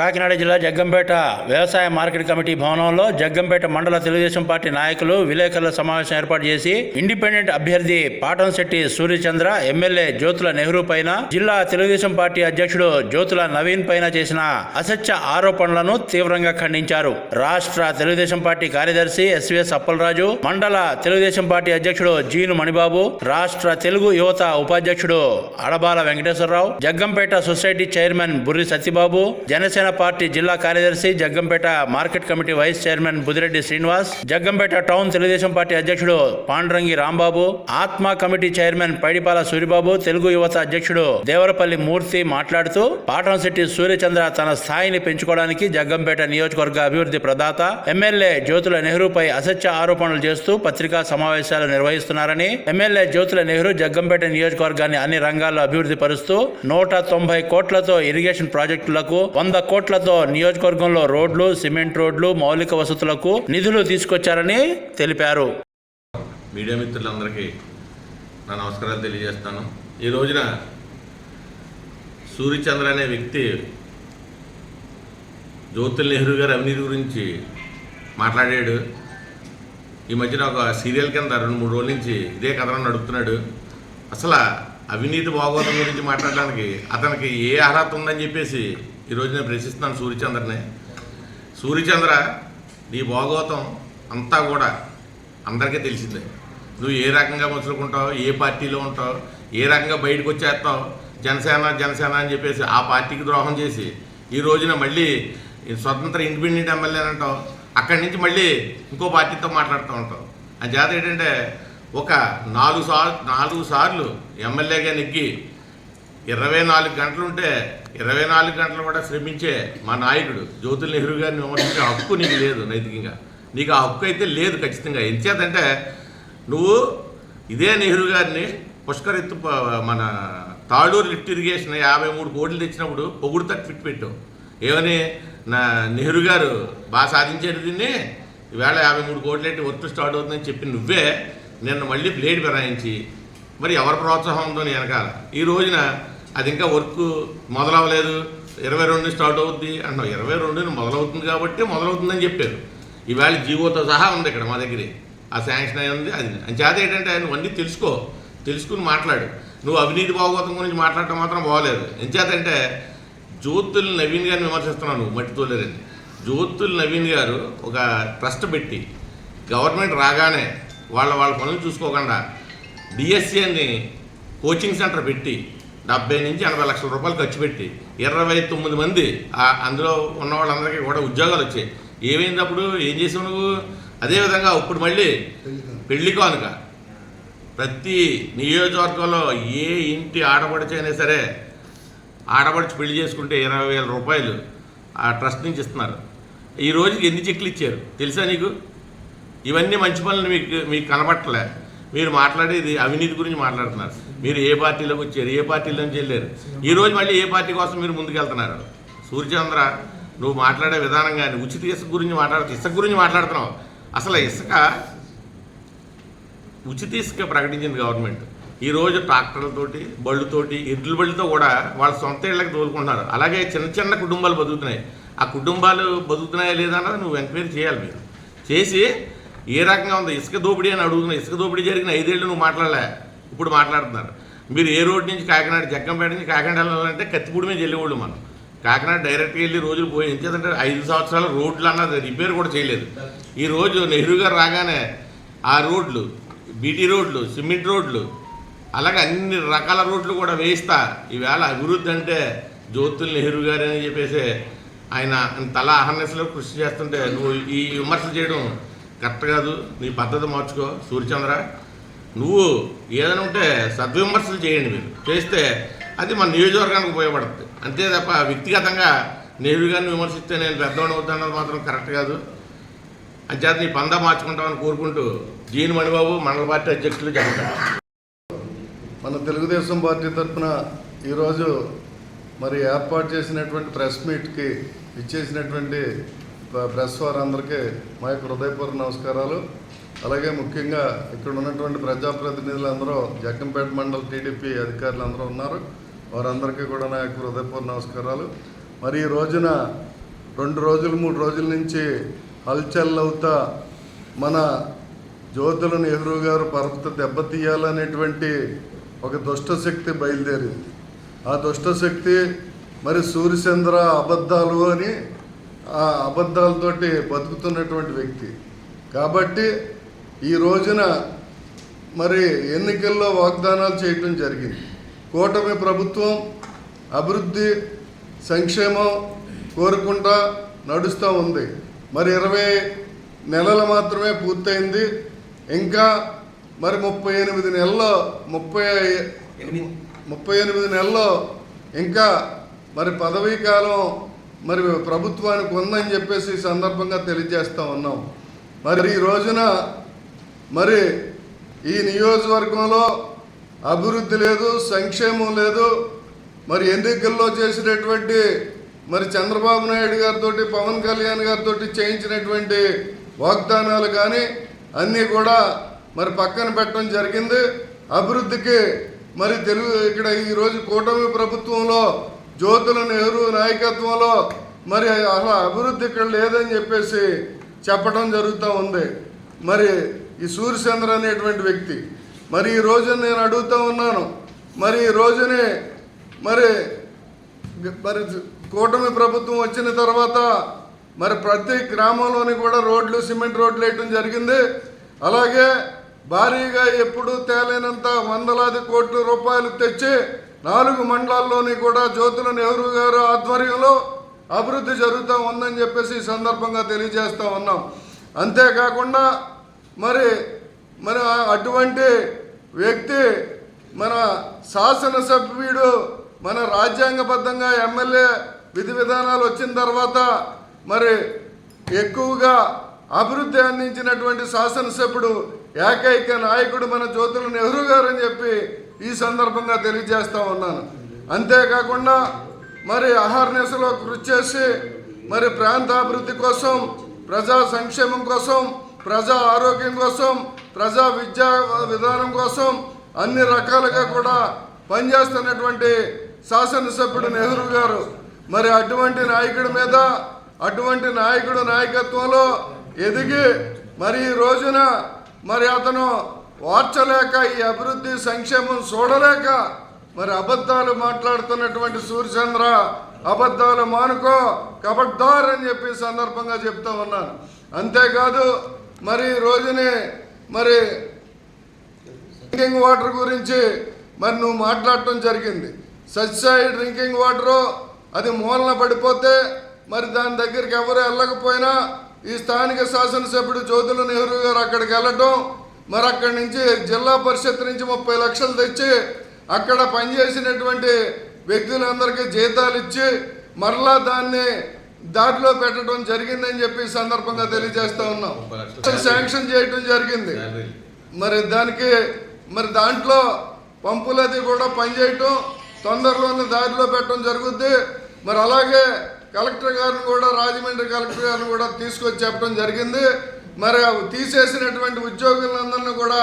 కాకినాడ జిల్లా జగ్గంపేట వ్యవసాయ market committee భవనంలో జగ్గంపేట మండల తెలుగుదేశం పార్టీ నాయకులు విలేకరుల సమావేశం ఏర్పాటు చేసి ఇండిపెండెంట్ అభ్యర్థి పాటంశెట్టి సూర్యచంద్ర ఎమ్మెల్యే జ్యోతుల నెహ్రూ పైన జిల్లా తెలుగుదేశం పార్టీ అధ్యక్షుడు జ్యోతుల నవీన్ పైన చేసిన అసత్య ఆరోపణలను తీవ్రంగా ఖండించారు. రాష్ట్ర తెలుగుదేశం పార్టీ కార్యదర్శి ఎస్వీఎస్ అప్పలరాజు మండల తెలుగుదేశం పార్టీ అధ్యక్షుడు జీను మణిబాబు రాష్ట్ర తెలుగు యువత ఉపాధ్యక్షుడు Adabala Venkateswara Rao Jaggampeta society chairman Burri Satyababu Janasena party జిల్లా కార్యదర్శి Jaggampeta market committee vice chairman Budireddy Srinivas Jaggampeta town Telugu Desam party అధ్యక్షుడు పాండురంగి రాంబాబు ఆత్మ కమిటీ చైర్మన్ పైడిపాల సూరిబాబు తెలుగు యువత అధ్యక్షుడు దేవరపల్లి మూర్తి మాట్లాడుతూ పాటంశెట్టి సూర్యచంద్ర తన స్థాయిని పెంచుకోవడానికి జగ్గంపేట నియోజకవర్గ అభివృద్ధి ప్రదాత ఎమ్మెల్యే జ్యోతుల నెహ్రూపై అసత్య ఆరోపణలు చేస్తూ పత్రికా సమావేశాలు నిర్వహిస్తున్నారని ఎమ్మెల్యే జ్యోతుల నెహ్రూ జగ్గంపేట నియోజకవర్గాన్ని అన్ని రంగాల్లో అభివృద్ధి పరుస్తూ నూట తొంభై కోట్లతో ఇరిగేషన్ ప్రాజెక్టులకు వంద కోట్లతో నియోజకవర్గంలో రోడ్లు సిమెంట్ రోడ్లు మౌలిక వసతులకు నిధులు తీసుకొచ్చారని తెలిపారు. మీడియా మిత్రులందరికీ నా నమస్కారాలు తెలియజేస్తాను. ఈ రోజున సూర్యచంద్ర అనే వ్యక్తి జ్యోతుల్ నెహ్రూ గారి అవినీతి గురించి మాట్లాడాడు. ఈ మధ్యన ఒక సీరియల్ కింద రెండు మూడు రోజుల నుంచి ఇదే కథనం నడుపుతున్నాడు. అసలు అవినీతి భాగవతం గురించి మాట్లాడడానికి అతనికి ఏ అర్హత ఉందని చెప్పేసి ఈరోజు నేను ప్రశ్నిస్తున్నాను సూర్యచంద్రని. సూర్యచంద్ర నీ భాగవతం అంతా కూడా అందరికీ తెలిసిందే. నువ్వు ఏ రకంగా మసులుకుంటావు ఏ పార్టీలో ఉంటావు ఏ రకంగా బయటకు వచ్చేస్తావు జనసేన జనసేన అని చెప్పేసి ఆ పార్టీకి ద్రోహం చేసి ఈ రోజున మళ్ళీ స్వతంత్ర ఇండిపెండెంట్ ఎమ్మెల్యే అంటావు అక్కడి నుంచి మళ్ళీ ఇంకో పార్టీతో మాట్లాడుతూ ఉంటావు. ఆ జాతర ఏంటంటే ఒక నాలుగు సార్లు నాలుగు సార్లు ఎమ్మెల్యేగా నెగ్గి ఇరవై నాలుగు గంటలు ఉంటే ఇరవై నాలుగు గంటలు కూడా శ్రమించే మా నాయకుడు జ్యోతుల్ నెహ్రూ గారిని విమర్శించే హక్కు నీకు లేదు నైతికంగా. నీకు ఆ హక్కు అయితే లేదు ఖచ్చితంగా. ఎంచేతంటే నువ్వు ఇదే నెహ్రూ గారిని పుష్కరెత్తు మన తాడూరు లిఫ్ట్ ఇరిగేషన్ యాభై మూడు కోట్లు తెచ్చినప్పుడు పొగుడుతా ట్విట్ పెట్టావు. ఏమని నా నెహ్రూ గారు బాగా సాధించారు దీన్ని? ఈవేళ యాభై మూడు కోట్లు కోట్లెట్టి వర్క్ స్టార్ట్ అవుతుందని చెప్పి నువ్వే నిన్న మళ్ళీ ప్లేట్ ఫిరాయించి మరి ఎవరి ప్రోత్సాహం ఉందో నీ వెనకాల. ఈ రోజున అది ఇంకా వర్క్ మొదలవ్వలేదు. ఇరవై రెండు స్టార్ట్ అవుద్ది అంటున్నావు. ఇరవై రెండుని మొదలవుతుంది కాబట్టి మొదలవుతుందని చెప్పారు. ఈవేళ జీవోతో సహా ఉంది ఇక్కడ మా దగ్గర. ఆ శాంక్షన్ అయి ఉంది అది అంచేత ఏంటంటే ఆయన అన్నీ తెలుసుకో. తెలుసుకుని మాట్లాడు. నువ్వు అవినీతి భాగవతం గురించి మాట్లాడటం మాత్రం బాగోలేదు. ఎంచేతంటే జ్యోతులు నవీన్ గారిని విమర్శిస్తున్నావు నువ్వు మట్టి తోలేదని. జ్యోతుల్ నవీన్ గారు ఒక ట్రస్ట్ పెట్టి గవర్నమెంట్ రాగానే వాళ్ళ వాళ్ళ పనులు చూసుకోకుండా డిఎస్సి కోచింగ్ సెంటర్ పెట్టి డెబ్బై నుంచి ఎనభై లక్షల రూపాయలు ఖర్చు పెట్టి ఇరవై తొమ్మిది మంది అందులో ఉన్న వాళ్ళందరికీ కూడా ఉద్యోగాలు వచ్చాయి. ఏమైంది అప్పుడు? ఏం చేసావు నువ్వు? అదేవిధంగా ఇప్పుడు మళ్ళీ పెళ్ళి కానుక. ప్రతి నియోజకవర్గంలో ఏ ఇంటి ఆడపడిచైనా సరే ఆడపడిచి పెళ్ళి చేసుకుంటే ఇరవై వేల రూపాయలు ఆ ట్రస్ట్ నుంచి ఇస్తున్నారు. ఈ రోజుకి ఎన్ని చెక్లు ఇచ్చారు? తెలుసా నీకు? ఇవన్నీ మంచి పనులు మీకు మీకు కనబట్టలే. మీరు మాట్లాడేది అవినీతి గురించి మాట్లాడుతున్నారు. మీరు ఏ పార్టీలోకి వచ్చారు? ఏ పార్టీలో నుంచి వెళ్ళారు? ఈ రోజు మళ్ళీ ఏ పార్టీ కోసం మీరు ముందుకెళ్తున్నారు? సూర్యచంద్ర నువ్వు మాట్లాడే విధానం కానీ ఉచిత ఇసుక గురించి మాట్లాడుతు ఇసుక గురించి మాట్లాడుతున్నావు. అసలు ఇసుక ఉచిత ఇసుక ప్రకటించింది గవర్నమెంట్. ఈ రోజు ట్రాక్టర్లతోటి బళ్ళుతోటి ఎడ్ల బళ్ళుతో కూడా వాళ్ళ సొంత ఇళ్ళకి తోలుకుంటున్నారు. అలాగే చిన్న చిన్న కుటుంబాలు బతుకుతున్నాయి. ఆ కుటుంబాలు బతుకుతున్నాయా లేదా అన్నది నువ్వు ఎంక్వైరీ చేయాలి మీరు. చేసి ఏ రకంగా ఉంది? ఇసుక దోపిడీ అని అడుగుతున్నా. ఇసుక దోపిడీ జరిగిన ఐదేళ్ళు నువ్వు మాట్లాడలే. ఇప్పుడు మాట్లాడుతున్నారు. మీరు ఏ రోడ్ నుంచి కాకినాడ జగ్గంపేట నుంచి కాకినాడ వెళ్ళాలంటే కత్తిపూడి మీద వెళ్ళేవాళ్ళు మనం. కాకినాడ డైరెక్ట్గా వెళ్ళి రోజులు పోయి ఎంచేదంటే ఐదు సంవత్సరాల రోడ్లు అన్నది రిపేర్ కూడా చేయలేదు. ఈ రోజు నెహ్రూ గారు రాగానే ఆ రోడ్లు బీటీ రోడ్లు సిమెంట్ రోడ్లు అలాగే అన్ని రకాల రోడ్లు కూడా వేయిస్తా. ఈవేళ అభివృద్ధి అంటే జ్యోతుల్ నెహ్రూ గారు అని చెప్పేసి ఆయన తల అహర్నెస్లో కృషి చేస్తుంటే నువ్వు ఈ విమర్శలు చేయడం కరెక్ట్ కాదు. నీ పద్ధతి మార్చుకో. సూర్యచంద్ర నువ్వు ఏదైనా ఉంటే సద్విమర్శలు చేయండి మీరు. చేస్తే అది మన నియోజకవర్గానికి ఉపయోగపడుతుంది. అంతే తప్ప వ్యక్తిగతంగా నెహ్రూ గారిని విమర్శిస్తే నేను పెద్దవాడిని అవుతానన్నది మాత్రం కరెక్ట్ కాదు. అంచేత నీ పందా మార్చుకుంటామని కోరుకుంటూ జీని మణిబాబు మండల పార్టీ అధ్యక్షులు చెప్తారు మన తెలుగుదేశం పార్టీ తరఫున ఈరోజు మరి ఏర్పాటు చేసినటువంటి ప్రెస్ మీట్కి ఇచ్చేసినటువంటి ప్రెస్ వారందరికీ మా యొక్క హృదయపూర్వ నమస్కారాలు. అలాగే ముఖ్యంగా ఇక్కడ ఉన్నటువంటి ప్రజాప్రతినిధులందరూ జగ్గంపేట మండల టీడీపీ అధికారులు అందరూ ఉన్నారు. వారందరికీ కూడా నా యొక్క హృదయపూర్వ నమస్కారాలు. మరి ఈ రోజున రెండు రోజులు మూడు రోజుల నుంచి హల్చల్ అవుతా మన జ్యోతుల నెహ్రూ గారు పరపత దెబ్బతీయాలనేటువంటి ఒక దుష్టశక్తి బయలుదేరింది. ఆ దుష్టశక్తి మరి సూర్యచంద్ర అబద్ధాలు అని ఆ అబద్ధాలతోటి బతుకుతున్నటువంటి వ్యక్తి. కాబట్టి ఈ రోజున మరి ఎన్నికల్లో వాగ్దానాలు చేయటం జరిగింది. కూటమి ప్రభుత్వం అభివృద్ధి సంక్షేమం కోరుకుంటా నడుస్తూ ఉంది. మరి ఇరవై నెలలు మాత్రమే పూర్తయింది. ఇంకా మరి ముప్పై ఎనిమిది నెలల్లో ముప్పై ముప్పై ఎనిమిది నెలల్లో ఇంకా మరి పదవీ కాలం మరి ప్రభుత్వానికి ఉందని చెప్పేసి ఈ సందర్భంగా తెలియజేస్తా ఉన్నాం. మరి ఈ రోజున మరి ఈ నియోజకవర్గంలో అభివృద్ధి లేదు సంక్షేమం లేదు. మరి ఎన్నికల్లో చేసినటువంటి మరి చంద్రబాబు నాయుడు గారితో పవన్ కళ్యాణ్ గారితో చేయించినటువంటి వాగ్దానాలు కానీ అన్నీ కూడా మరి పక్కన పెట్టడం జరిగింది. అభివృద్ధికి మరి తెలుగు ఇక్కడ ఈరోజు కూటమి ప్రభుత్వంలో జ్యోతుల నెహ్రూ నాయకత్వంలో మరి అసలు అభివృద్ధి ఇక్కడ లేదని చెప్పేసి చెప్పడం జరుగుతూ ఉంది. మరి ఈ సూర్యచంద్ర అనేటువంటి వ్యక్తి మరి ఈ రోజు నేను అడుగుతూ ఉన్నాను మరి ఈ రోజునే మరి మరి కూటమి ప్రభుత్వం వచ్చిన తర్వాత మరి ప్రతి గ్రామంలోని కూడా రోడ్లు సిమెంట్ రోడ్లు వేయటం జరిగింది. అలాగే భారీగా ఎప్పుడు తేలేనంత వందలాది కోట్ల రూపాయలు తెచ్చి నాలుగు మండలాల్లోని కూడా జ్యోతుల నెహ్రూ గారు ఆధ్వర్యంలో అభివృద్ధి జరుగుతూ ఉందని చెప్పేసి ఈ సందర్భంగా తెలియజేస్తూ ఉన్నాం. అంతేకాకుండా మరి మన అటువంటి వ్యక్తి మన శాసనసభ్యుడు మన రాజ్యాంగబద్ధంగా ఎమ్మెల్యే విధి విధానాలు వచ్చిన తర్వాత మరి ఎక్కువగా అభివృద్ధి అందించినటువంటి శాసనసభ్యుడు ఏకైక నాయకుడు మన జ్యోతుల నెహ్రూ గారు అని చెప్పి ఈ సందర్భంగా తెలియజేస్తూ ఉన్నాను. అంతేకాకుండా మరి అహర్నిశలో కృషి చేసి మరి ప్రాంతాభివృద్ధి కోసం ప్రజా సంక్షేమం కోసం ప్రజా ఆరోగ్యం కోసం ప్రజా విద్యా విధానం కోసం అన్ని రకాలుగా కూడా పనిచేస్తున్నటువంటి శాసనసభ్యుడు నెహ్రూ గారు. మరి అటువంటి నాయకుడి మీద అటువంటి నాయకుడు నాయకత్వంలో ఎదిగి మరి ఈ రోజున మరి అతను వార్చలేక ఈ అభివృద్ధి సంక్షేమం చూడలేక మరి అబద్ధాలు మాట్లాడుతున్నటువంటి సూర్యచంద్ర అబద్ధాలు మానుకో కబడ్దార్ అని చెప్పి సందర్భంగా చెప్తా ఉన్నాను. అంతేకాదు మరి రోజుని మరి డ్రింకింగ్ వాటర్ గురించి మరి నువ్వు మాట్లాడటం జరిగింది. సత్సాయి డ్రింకింగ్ వాటరు అది మూలన పడిపోతే మరి దాని దగ్గరికి ఎవరు వెళ్ళకపోయినా ఈ స్థానిక శాసనసభ్యుడు జ్యోతుల నెహ్రూ గారు అక్కడికి వెళ్ళటం మరి అక్కడి నుంచి జిల్లా పరిషత్ నుంచి ముప్పై లక్షలు తెచ్చి అక్కడ పనిచేసినటువంటి వ్యక్తులందరికీ జీతాలు ఇచ్చి మరలా దాన్ని దారిలో పెట్టడం జరిగిందని చెప్పి సందర్భంగా తెలియజేస్తా ఉన్నాం. శాంక్షన్ చేయడం జరిగింది. మరి దానికి మరి దాంట్లో పంపులది కూడా పనిచేయటం తొందరలోనే దారిలో పెట్టడం జరుగుద్ది. మరి అలాగే కలెక్టర్ గారిని కూడా రాజమండ్రి కలెక్టర్ గారిని కూడా తీసుకొచ్చి చెప్పడం జరిగింది. మరి తీసేసినటువంటి ఉద్యోగులందరినీ కూడా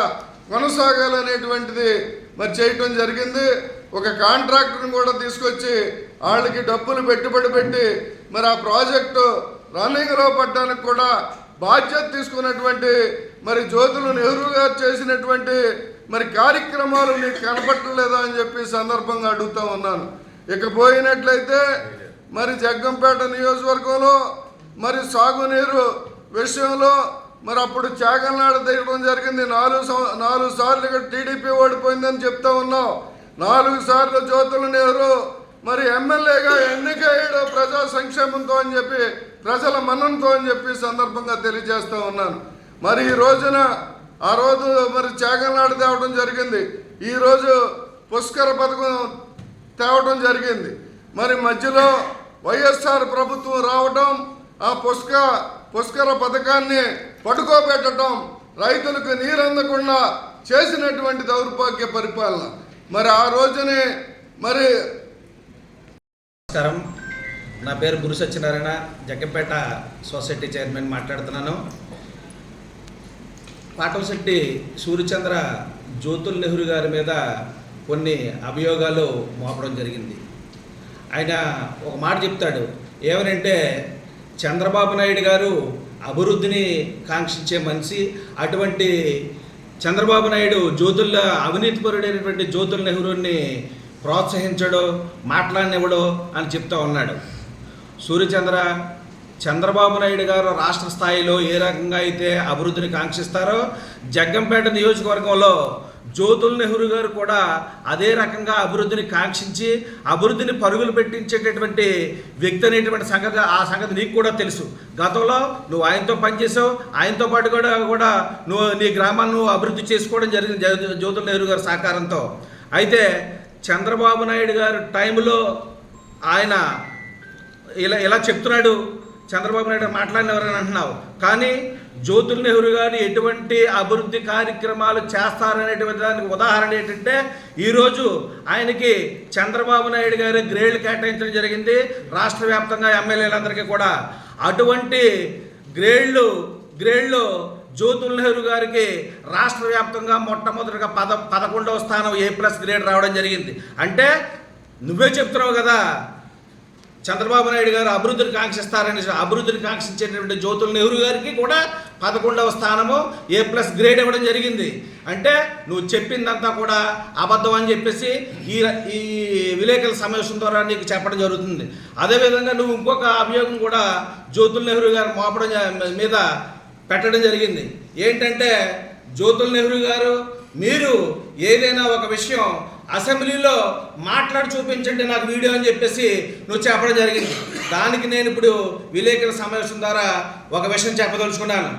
కొనసాగాలనేటువంటిది మరి చేయటం జరిగింది. ఒక కాంట్రాక్టర్ని కూడా తీసుకొచ్చి వాళ్ళకి డబ్బులు పెట్టుబడి పెట్టి మరి ఆ ప్రాజెక్టు రన్నింగ్లో పడ్డానికి కూడా బాధ్యత తీసుకున్నటువంటి మరి జ్యోతులు నెహ్రూ గారు చేసినటువంటి మరి కార్యక్రమాలు నీకు కనపట్టలేదా అని చెప్పి సందర్భంగా అడుగుతా ఉన్నాను. ఇక పోయినట్లయితే మరి జగ్గంపేట నియోజకవర్గంలో మరి సాగునీరు విషయంలో మరి అప్పుడు చాగల్నాడ దిగడం జరిగింది. నాలుగు నాలుగు సార్లు ఇక్కడ టీడీపీ ఓడిపోయిందని చెప్తా ఉన్నాం నాలుగు సార్లు జ్యోతుల నెహ్రూ మరి ఎమ్మెల్యేగా ఎన్నికయ్యాడు ప్రజా సంక్షేమంతో అని చెప్పి ప్రజల మన్నంతో అని చెప్పి సందర్భంగా తెలియజేస్తూ ఉన్నాను. మరి ఈ రోజున ఆ రోజు మరి చాగల్నాడు తేవడం జరిగింది. ఈరోజు పుష్కర పథకం తేవడం జరిగింది. మరి మధ్యలో వైఎస్ఆర్ ప్రభుత్వం రావడం ఆ పుష్క పుష్కర పథకాన్ని పడుకోబెట్టడం రైతులకు నీరు అందకుండా చేసినటువంటి దౌర్భాగ్య పరిపాలన. మరి ఆ రోజునే మరి నమస్కారం. నా పేరు గురు సత్యనారాయణ జగ్గంపేట సొసైటీ చైర్మన్ మాట్లాడుతున్నాను. పాటంశెట్టి సూర్యచంద్ర జ్యోతుల్ నెహ్రూ గారి మీద కొన్ని అభియోగాలు మోపడం జరిగింది. ఆయన ఒక మాట చెప్తాడు. ఏమనంటే చంద్రబాబు నాయుడు గారు అభివృద్ధిని కాంక్షించే మనిషి అటువంటి చంద్రబాబు నాయుడు జ్యోతుల అవినీతిపరుడైనటువంటి జ్యోతుల నెహ్రూని ప్రోత్సహించడు మాట్లాడినివ్వడు అని చెప్తా ఉన్నాడు. సూర్యచంద్ర చంద్రబాబు నాయుడు గారు రాష్ట్ర స్థాయిలో ఏ రకంగా అయితే అభివృద్ధిని కాంక్షిస్తారో జగ్గంపేట నియోజకవర్గంలో జ్యోతుల్ నెహ్రూ గారు కూడా అదే రకంగా అభివృద్ధిని కాంక్షించి అభివృద్ధిని పరుగులు పెట్టించేటటువంటి వ్యక్తి అనేటువంటి సంగతి ఆ సంగతి నీకు కూడా తెలుసు. గతంలో నువ్వు ఆయనతో పనిచేసావు ఆయనతో పాటు కూడా కూడా నువ్వు నీ గ్రామాన్ని అభివృద్ధి చేసుకోవడం జరిగింది జ్యోతుల్ నెహ్రూ గారి సహకారంతో. అయితే చంద్రబాబు నాయుడు గారు టైంలో ఆయన ఇలా ఇలా చెప్తున్నాడు చంద్రబాబు నాయుడు మాట్లాడినవరని అంటున్నావు. కానీ జ్యోతుల్ నెహ్రూ గారు ఎటువంటి అభివృద్ధి కార్యక్రమాలు చేస్తారనేటువంటి దానికి ఉదాహరణ ఏంటంటే ఈరోజు ఆయనకి చంద్రబాబు నాయుడు గారు గ్రేడ్లు కేటాయించడం జరిగింది. రాష్ట్ర వ్యాప్తంగా ఎమ్మెల్యేలందరికీ కూడా. అటువంటి గ్రేడ్లు గ్రేడ్లు జ్యోతుల్ నెహ్రూ గారికి రాష్ట్ర వ్యాప్తంగా మొట్టమొదటిగా పద పదకొండవ స్థానం ఏ ప్లస్ గ్రేడ్ రావడం జరిగింది. అంటే నువ్వే చెప్తున్నావు కదా చంద్రబాబు నాయుడు గారు అభివృద్ధిని కాంక్షిస్తారని అభివృద్ధిని కాంక్షించేటటువంటి జ్యోతుల నెహ్రూ గారికి కూడా పదకొండవ స్థానము ఏ ప్లస్ గ్రేడ్ ఇవ్వడం జరిగింది. అంటే నువ్వు చెప్పిందంతా కూడా అబద్ధం అని చెప్పేసి ఈ ఈ విలేకరుల సమావేశం ద్వారా నీకు చెప్పడం జరుగుతుంది. అదేవిధంగా నువ్వు ఇంకొక అభియోగం కూడా జ్యోతుల్ నెహ్రూ గారు మోపడం మీద పెట్టడం జరిగింది. ఏంటంటే జ్యోతుల్ నెహ్రూ గారు మీరు ఏదైనా ఒక విషయం అసెంబ్లీలో మాట్లాడి చూపించండి నాకు వీడియో అని చెప్పేసి నువ్వు చెప్పడం జరిగింది. దానికి నేను ఇప్పుడు విలేకరుల సమావేశం ద్వారా ఒక విషయం చెప్పదలుచుకున్నాను.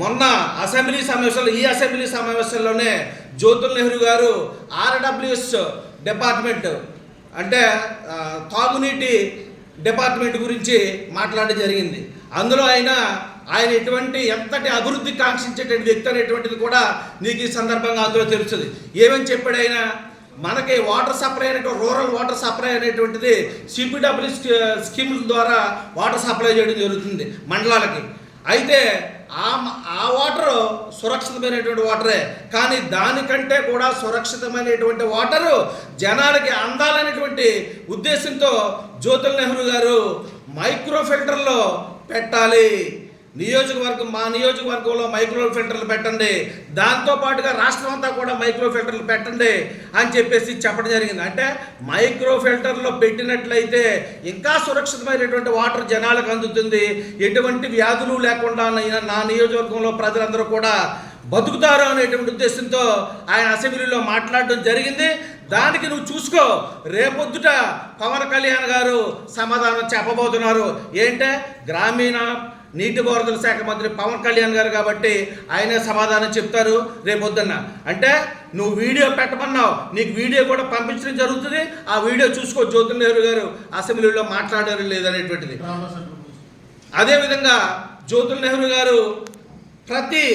మొన్న అసెంబ్లీ సమావేశంలో ఈ అసెంబ్లీ సమావేశంలోనే జ్యోతుల్ నెహ్రూ గారు ఆర్డబ్ల్యూఎస్ డిపార్ట్మెంట్ అంటే తాగునీటి డిపార్ట్మెంట్ గురించి మాట్లాడడం జరిగింది. అందులో ఆయన ఆయన ఎటువంటి ఎంతటి అభివృద్ధి కాంక్షించేటువంటి వ్యక్తి అనేటువంటిది కూడా నీకు ఈ సందర్భంగా అందులో తెలుస్తుంది. ఏమని చెప్పాడు ఆయన? మనకి వాటర్ సప్లై అనేటువంటి రూరల్ వాటర్ సప్లై అనేటువంటిది సిపిడబ్ల్యూ స్కీముల ద్వారా వాటర్ సప్లై చేయడం జరుగుతుంది మండలాలకి. అయితే ఆ మ- ఆ వాటర్ సురక్షితమైనటువంటి వాటరే. కానీ దానికంటే కూడా సురక్షితమైనటువంటి వాటరు జనాలకి అందాలనేటువంటి ఉద్దేశంతో జ్యోతుల్ నెహ్రూ గారు మైక్రో ఫిల్టర్లో పెట్టాలి. నియోజకవర్గం మా నియోజకవర్గంలో మైక్రో ఫిల్టర్లు పెట్టండి. దాంతో పాటుగా రాష్ట్రం అంతా కూడా మైక్రో ఫిల్టర్లు పెట్టండి అని చెప్పేసి చెప్పడం జరిగింది. అంటే మైక్రో ఫిల్టర్లో పెట్టినట్లయితే ఇంకా సురక్షితమైనటువంటి వాటర్ జనాలకు అందుతుంది. ఎటువంటి వ్యాధులు లేకుండా నా- నా నియోజకవర్గంలో ప్రజలందరూ కూడా బతుకుతారు అనేటువంటి ఉద్దేశంతో ఆయన అసెంబ్లీలో మాట్లాడడం జరిగింది. దానికి నువ్వు చూసుకో. రేపొద్దుట పవన్ కళ్యాణ్ గారు సమాధానం చెప్పబోతున్నారు. ఏంటే? గ్రామీణ నీటిపారుదల శాఖ మంత్రి పవన్ కళ్యాణ్ గారు కాబట్టి ఆయనే సమాధానం చెప్తారు రేపొద్దున్న. అంటే నువ్వు వీడియో పెట్టమన్నావు నీకు వీడియో కూడా పంపించడం జరుగుతుంది ఆ వీడియో చూసుకో జ్యోతి నెహ్రూ గారు అసెంబ్లీలో మాట్లాడారు లేదనేటువంటిది. అదేవిధంగా జ్యోతుల్ నెహ్రూ గారు ప్రతి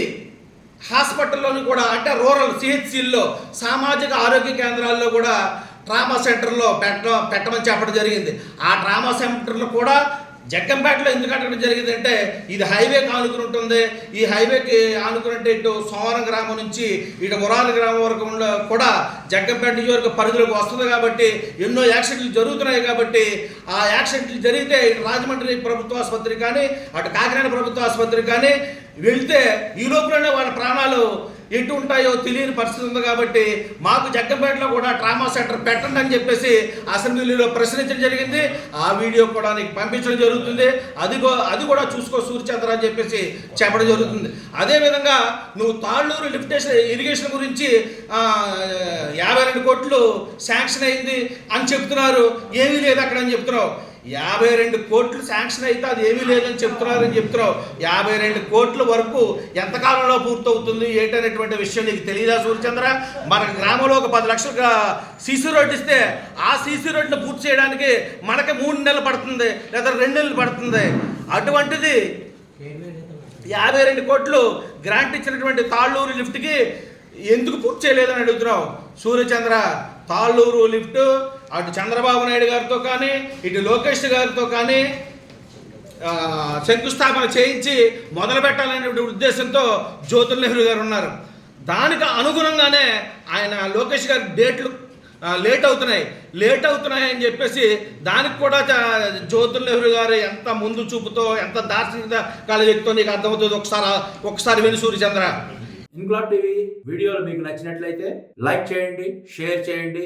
హాస్పిటల్లోని కూడా అంటే రూరల్ సిహెచ్సిల్లో సామాజిక ఆరోగ్య కేంద్రాల్లో కూడా ట్రామా సెంటర్లో పెట్ట పెట్టమని చెప్పడం జరిగింది. ఆ ట్రామా సెంటర్లో కూడా జగ్గంపేటలో ఎందుకు కట్టడం జరిగిందంటే ఇది హైవేకి ఆనుకుని ఉంటుంది. ఈ హైవేకి ఆనుకున్నట్టు ఇటు సోమరం గ్రామం నుంచి ఇటు మురాల గ్రామం వరకు కూడా జగ్గంపేట నియోజకవర్గ పరిధిలోకి వస్తుంది కాబట్టి ఎన్నో యాక్సిడెంట్లు జరుగుతున్నాయి కాబట్టి ఆ యాక్సిడెంట్లు జరిగితే ఇటు రాజమండ్రి ప్రభుత్వ ఆసుపత్రి కానీ అటు కాకినాడ ప్రభుత్వ ఆసుపత్రి కానీ వెళ్తే ఈ లోపలనే వాళ్ళ ప్రాణాలు ఎటు ఉంటాయో తెలియని పరిస్థితి ఉంది కాబట్టి మాకు జగ్గంపేటలో కూడా ట్రామా సెంటర్ పెట్టండి అని చెప్పేసి అసెంబ్లీలో ప్రశ్నించడం జరిగింది. ఆ వీడియో కూడా నీకు పంపించడం జరుగుతుంది. అది అది కూడా చూసుకో సూర్యచంద్ర అని చెప్పేసి చెప్పడం జరుగుతుంది. అదేవిధంగా నువ్వు తాళ్ళూరు లిఫ్టేషన్ ఇరిగేషన్ గురించి యాభై రెండు కోట్లు శాంక్షన్ అయింది అని చెప్తున్నారు. ఏమీ లేదు అక్కడ అని చెప్తున్నావు. యాభై రెండు కోట్లు శాంక్షన్ అయితే అది ఏమీ లేదని చెప్తున్నారని చెప్తున్నావు. యాభై రెండు కోట్ల వరకు ఎంతకాలంలో పూర్తవుతుంది ఏంటనేటువంటి విషయం నీకు తెలియదా సూర్యచంద్ర? మన గ్రామంలో ఒక పది లక్షలుగా సీసీ రోడ్డు ఇస్తే ఆ సీసీ రోడ్డును పూర్తి చేయడానికి మనకి మూడు నెలలు పడుతుంది లేదా రెండు నెలలు పడుతుంది. అటువంటిది యాభై రెండు కోట్లు గ్రాంట్ ఇచ్చినటువంటి తాళ్ళూరు లిఫ్ట్కి ఎందుకు పూర్తి చేయలేదని అడుగుతున్నావు? సూర్యచంద్ర తాళ్ళూరు లిఫ్ట్ అటు చంద్రబాబు నాయుడు గారితో కానీ ఇటు లోకేష్ గారితో కానీ శంకుస్థాపన చేయించి మొదలు పెట్టాలనే ఉద్దేశంతో జ్యోతుల్ నెహ్రూ గారు ఉన్నారు. దానికి అనుగుణంగానే ఆయన లోకేష్ గారి డేట్లు లేట్ అవుతున్నాయి. లేట్ అవుతున్నాయి అని చెప్పేసి దానికి కూడా చ- జ్యోతుల్ నెహ్రూ గారు ఎంత ముందు చూపుతో ఎంత దార్శనికత కలగెత్తో నీకు అర్థమవుతుంది ఒకసారి ఒకసారి విని సూర్యచంద్ర. ఇంగ్లాడ్ టీవీ వీడియోలు మీకు నచ్చినట్లయితే లైక్ చేయండి షేర్ చేయండి